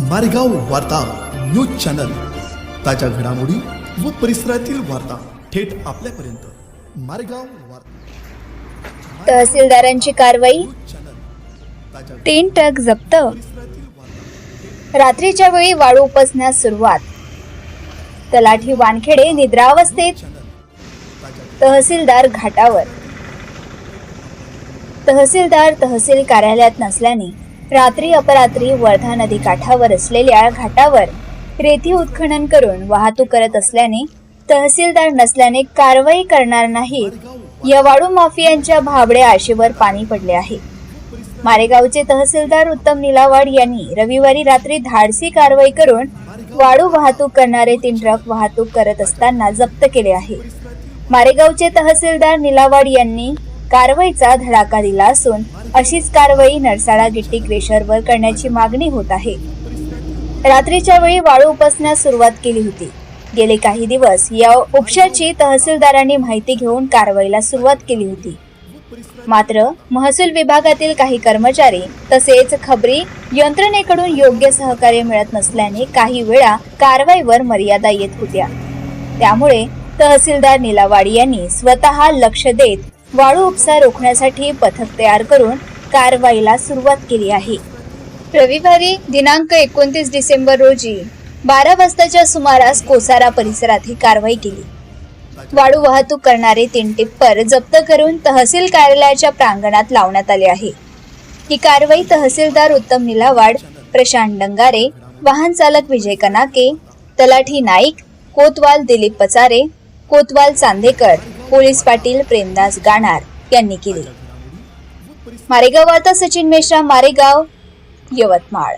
मारेगाव वार्ता news channel. ताज्या घडामोडी व परिसरातील वार्ता थेट आपल्यापर्यंत. मारेगाव वार्ता. तहसीलदारांची कारवाई. तीन ट्रक जप्त. रात्रीच्या वेळी वाळू उपसण्यास सुरुवात. तलाठी वानखेडे निद्रावस्थेत. तहसीलदार घाटावर. तहसीलदार तहसील कार्यालयात नसल्याने रात्री अपरात्री वर्धा नदी काठावर असलेल्या घाटावर रेती उत्खनन करून वाहतूक करत असल्याने तहसीलदार नसल्याने कारवाई करणार नाहीत. या वाळू माफियांच्या भाबडे आशेवर पाणी पडले आहे. मारेगावचे तहसीलदार उत्तम निलावाड यांनी रविवारी रात्री धाडसी कारवाई करून वाळू वाहतूक करणारे तीन ट्रक वाहतूक करत असताना जप्त केले आहे. मारेगावचे तहसीलदार निलावाड यांनी कारवाईचा धडाका दिला असून अशीच कारवाई नरसाळा गिट्टी क्रेशरवर करण्याची मागणी होत आहे. रात्रीच्या वेळी वाळू उपसण्यास सुरुवात केली होती. गेले काही दिवस या उपशाची तहसीलदारांनी माहिती घेऊन कारवाईला सुरुवात केली होती. मात्र महसूल विभागातील काही कर्मचारी तसेच खबरी यंत्रणेकडून योग्य सहकार्य मिळत नसल्याने काही वेळा कारवाईवर मर्यादा येत होत्या. त्यामुळे तहसीलदार निलावाडी यांनी स्वतः लक्ष देत वाळू उपसा रोखण्यासाठी पथक तयार करून कारवाईला सुरुवात केली आहे. रविवारी दिनांक एकोणतीस डिसेंबर रोजी बारा वाजताच्या सुमारास कोसारा परिसरात ही कारवाई केली. वाळू वाहतूक करणारे तीन टिप्पर जप्त करून तहसील कार्यालयाच्या प्रांगणात लावण्यात आले आहे. ही कारवाई तहसीलदार उत्तम निलावाड प्रशांत डंगारे वाहन चालक विजय कनाके तलाठी नाईक कोतवाल दिलीप पचारे कोतवाल चांदेकर पोलीस पाटील प्रेमदास गाणार यांनी केली. मारेगाव वार्ता सचिन मेश्राम मारेगाव यवतमाळ.